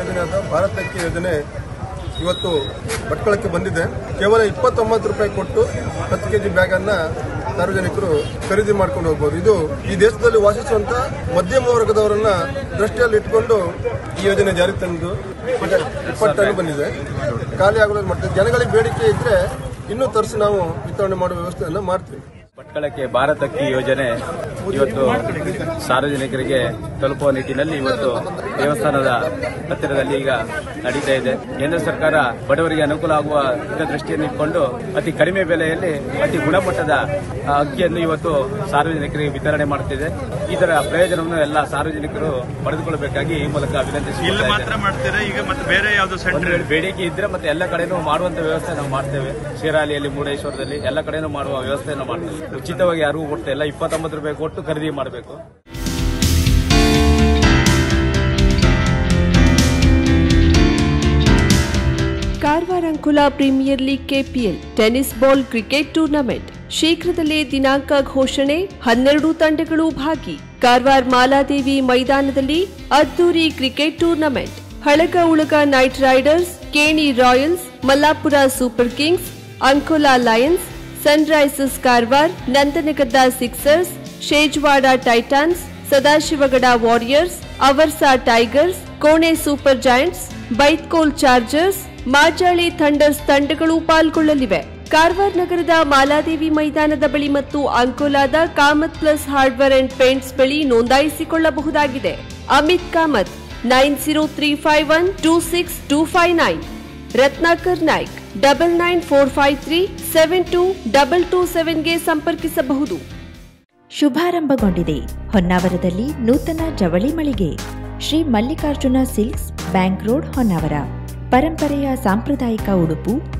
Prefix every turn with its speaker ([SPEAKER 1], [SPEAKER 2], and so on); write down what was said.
[SPEAKER 1] ಯೋಜನೆ ಆದ ಭಾರತಕ್ಕೆ ಯೋಜನೆ ಇವತ್ತು ಭಟ್ಕಳಕ್ಕೆ ಬಂದಿದೆ. ಕೇವಲ ಇಪ್ಪತ್ತೊಂಬತ್ತು ರೂಪಾಯಿ ಕೊಟ್ಟು ಹತ್ತು ಕೆಜಿ ಬ್ಯಾಗ್ ಅನ್ನ ಸಾರ್ವಜನಿಕರು ಖರೀದಿ ಮಾಡ್ಕೊಂಡು ಹೋಗ್ಬೋದು. ಇದು ಈ ದೇಶದಲ್ಲಿ ವಾಸಿಸುವಂತ ಮಧ್ಯಮ ವರ್ಗದವರನ್ನ ದೃಷ್ಟಿಯಲ್ಲಿ ಇಟ್ಕೊಂಡು ಈ ಯೋಜನೆ ಜಾರಿ ತಂದು ಇಪ್ಪತ್ತು ಬಂದಿದೆ. ಖಾಲಿ ಆಗೋದು ಮಾಡ್ತೀವಿ ಜನಗಳಿಗೆ ಬೇಡಿಕೆ ಇದ್ರೆ ಇನ್ನೂ ತರಿಸಿ ನಾವು ವಿತರಣೆ ಮಾಡುವ ವ್ಯವಸ್ಥೆಯನ್ನು ಮಾಡ್ತೀವಿ.
[SPEAKER 2] ಭಟ್ಕಳಕ್ಕೆ ಭಾರತಕ್ಕಿ ಯೋಜನೆ ಇವತ್ತು ಸಾರ್ವಜನಿಕರಿಗೆ ತಲುಪುವ ನಿಟ್ಟಿನಲ್ಲಿ ಇವತ್ತು ದೇವಸ್ಥಾನದ ಹತ್ತಿರದಲ್ಲಿ ಈಗ ನಡೀತಾ ಇದೆ. ಕೇಂದ್ರ ಸರ್ಕಾರ ಬಡವರಿಗೆ ಅನುಕೂಲ ಆಗುವ ದೃಷ್ಟಿಯನ್ನು ಇಟ್ಕೊಂಡು ಅತಿ ಕಡಿಮೆ ಬೆಲೆಯಲ್ಲಿ ಅತಿ ಗುಣಮಟ್ಟದ ಅಕ್ಕಿಯನ್ನು ಇವತ್ತು ಸಾರ್ವಜನಿಕರಿಗೆ ವಿತರಣೆ ಮಾಡುತ್ತಿದೆ ಇದರ ಪ್ರಯೋಜನವನ್ನು ಎಲ್ಲ ಸಾರ್ವಜನಿಕರು ಪಡೆದುಕೊಳ್ಳಬೇಕಾಗಿ ಈ ಮೂಲಕ
[SPEAKER 3] ಸೆಂಟರ್
[SPEAKER 2] ಬೇಡಿಕೆ ಇದ್ರೆ ಮತ್ತೆ ಎಲ್ಲ ಕಡೆನೂ ಮಾಡುವಂತ ವ್ಯವಸ್ಥೆ ನಾವು ಮಾಡ್ತೇವೆ. ಶಿರಾಲಿಯಲ್ಲಿ ಮುರುಡೇಶ್ವರದಲ್ಲಿ ಎಲ್ಲ ಕಡೆನೂ ಮಾಡುವ ವ್ಯವಸ್ಥೆಯನ್ನು ಮಾಡ್ತೇವೆ. ಉಚಿತವಾಗಿ ಯಾರಿಗೂ ಕೊಡ್ತಾ ಇಲ್ಲ. ಇಪ್ಪತ್ತೊಂಬತ್ತು ರೂಪಾಯಿ ಕೊಟ್ಟು ಖರೀದಿ ಮಾಡಬೇಕು.
[SPEAKER 4] Karwar Ankola premier league KPL tennis ball cricket tournament. ಶೀಘ್ರದಲ್ಲೇ ದಿನಾಂಕ ಘೋಷಣೆ, ಹನ್ನೆರಡು ತಂಡಗಳು ಭಾಗಿ. ಕಾರವಾರ ಮಾಲಾದೇವಿ ಮೈದಾನದಲ್ಲಿ ಅದ್ದೂರಿ cricket tournament. Halaga Ulaga knight riders, Keni royals, Mallapur super kings, Ankola lions sunrisers Karwar Nandangadda sixers Shejwad titans Sadashivgad warriors Avarsa tigers Kone super giants Baithkol chargers Majali thunders ತಂಡಗಳು ಪಾಲ್ಗೊಳ್ಳಲಿವೆ. ಕಾರವಾರ ನಗರದ ಮಾಲಾದೇವಿ ಮೈದಾನದ ಬಳಿ ಮತ್ತು ಅಂಕೋಲಾದ Kamat plus hardware and paints ಬಳಿ ನೋಂದಾಯಿಸಿಕೊಳ್ಳಬಹುದಾಗಿದೆ. Amit Kamat nine zero three five one two six two five nine Ratnakar Naik double nine four five three seven two double two ಸೆವೆನ್ಗೆ ಸಂಪರ್ಕಿಸಬಹುದು.
[SPEAKER 5] ಶುಭಾರಂಭಗೊಂಡಿದೆ. ಹೊನ್ನಾವರದಲ್ಲಿ ನೂತನ ಜವಳಿ ಮಳಿಗೆ. Shri Mallikarjuna silks bank road Honnavar. ಪರಂಪರೆಯ ಸಾಂಪ್ರದಾಯಿಕ ಉಡುಪು